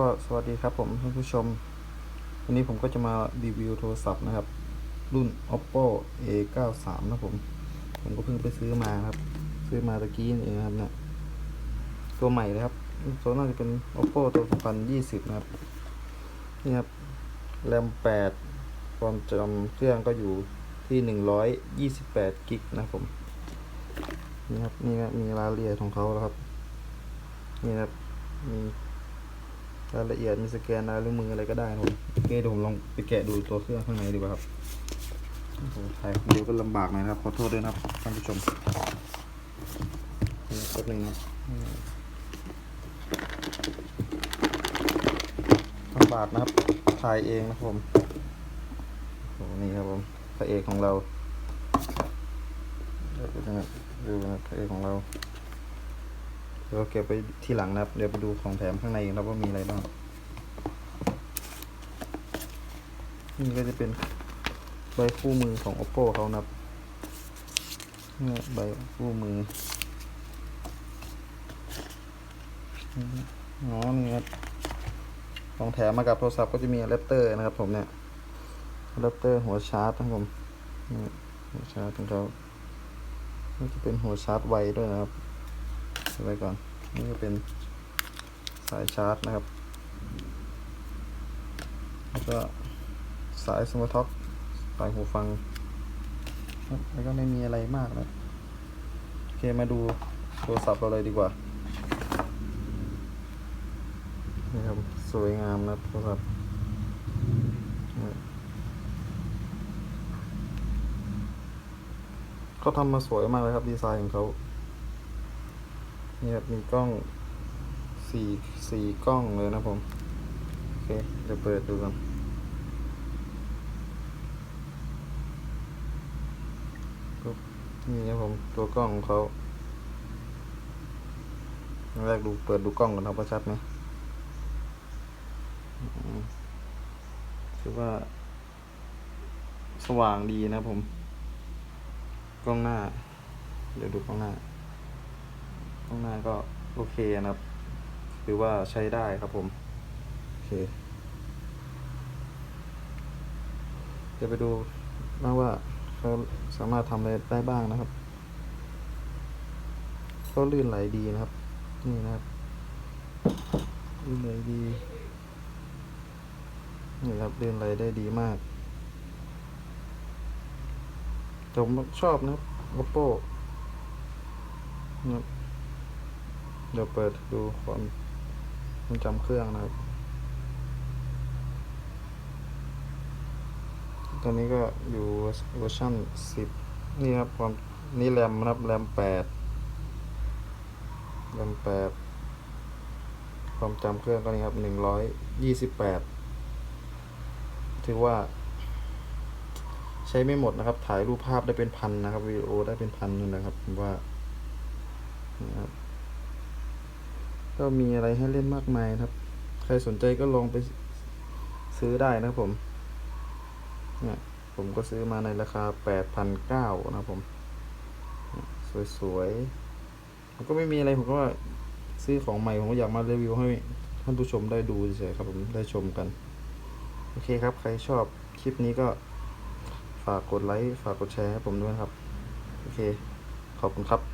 ก็สวัสดีครับผมท่านผู้ชม วันนี้ผมก็จะมารีวิวโทรศัพท์นะครับ รุ่น oppo a 9 3นะผม ผมก็เพิ่งไปซื้อมาครับ ซื้อมาตะกี้นี่เองนะครับเนี่ยตัวใหม่เลยครับตัวน่าจะเป็น oppo ตัว 2020 นะครับ นี่ครับแรม 8 ความจำเครื่องก็อยู่ที่ 128กิกนะครับผม นี่ครับ นี่ครับมีรายละเอียดของเขาแล้วครับ นี่ครับมี รายละเอียดมีสแกนลายนิ้วมืออะไรก็ได้นะครับผมโอเคเดี๋ยวผมลองไปแกะดูตัวเครื่องข้างในดีกว่าครับโอ้โหถ่ายคนเดียวก็ลำบากหน่อยนะครับขอโทษด้วยนะครับท่านผู้ชมนี่แป๊บหนึงนะครับลำบากนะครับถ่ายเองนะครับผมโอ้โหนี่ครับผมพระเอกของเราเดี๋ยวดูนะครับดูนะครับพระเอกของเราเดี๋ยวเก็บไปที่หลังนะครับ เดี๋ยวไปดูของแถมข้างในกันครับว่ามีอะไรบ้าง นี่ก็จะเป็นใบคู่มือของ oppo เขานะครับนี่ใบคู่มืออ๋อนี่ครับของแถมมากับโทรศัพท์ก็จะมีอะแดปเตอร์นะครับผมเนี่ยอะแดปเตอร์หัวชาร์จนะครับผมหัวชาร์จของเขาก็จะเป็นหัวชาร์จไวด้วยนะครับ ไว้ก่อน นี่ก็เป็นสายชาร์จนะครับ แล้วก็สายสมาร์ทท็อกสายหูฟัง แล้วก็ไม่มีอะไรมากนะ โอเคมาดูโทรศัพท์เราเลยดีกว่า นี่ครับ สวยงามนะโทรศัพท์เขาทำมาสวยมากเลยครับ ดีไซน์ของเขา นี่ครับมีกล้องสี่สี่กล้องเลยนะผมโอเคเดี๋ยวเปิดดูกันปุ๊บนี่นะผมตัวกล้องของเขาแรกดูเปิดดูกล้องก่อนครับว่าชัดไหมอืมถือว่า สว่างดีนะผม กล้องหน้า เดี๋ยวดูกล้องหน้า ข้างหน้าก็โอเคนะครับ หรือว่าใช้ได้ครับผม โอเคเดี๋ยวไปดูนะว่าเขาสามารถทำอะไรได้บ้างนะครับ ก็ลื่นไหลดีนะครับ นี่นะครับ ลื่นไหลดี นี่ครับลื่นไหลได้ดีมากผมชอบนะครับ oppo นะครับ เดี๋ยวเปิดดูความความจำเครื่องนะครับ ตอนนี้ก็อยู่เวอร์ชัน10 นี่ครับความนี่แรมนะครับแรม8แรม8ความจำเครื่องก็นี่ครับ 128 ถือว่าใช้ไม่หมดนะครับ ถ่ายรูปภาพได้เป็นพันนะครับวิดีโอได้เป็นพันเลยนะครับผมว่านะครับ ก็มีอะไรให้เล่นมากมายครับ ใครสนใจก็ลองไปซื้อได้นะครับผม เนี่ยผมก็ซื้อมาในราคาแปดพันเก้านะครับผม สวยๆมันก็ไม่มีอะไรผมก็ซื้อของใหม่ ผมก็อยากมารีวิวให้ท่านผู้ชมได้ดูเฉยๆครับผมได้ชมกัน โอเคครับ ใครชอบคลิปนี้ก็ฝากกดไลค์ ฝากกดแชร์ให้ผมด้วยครับ โอเค ขอบคุณครับ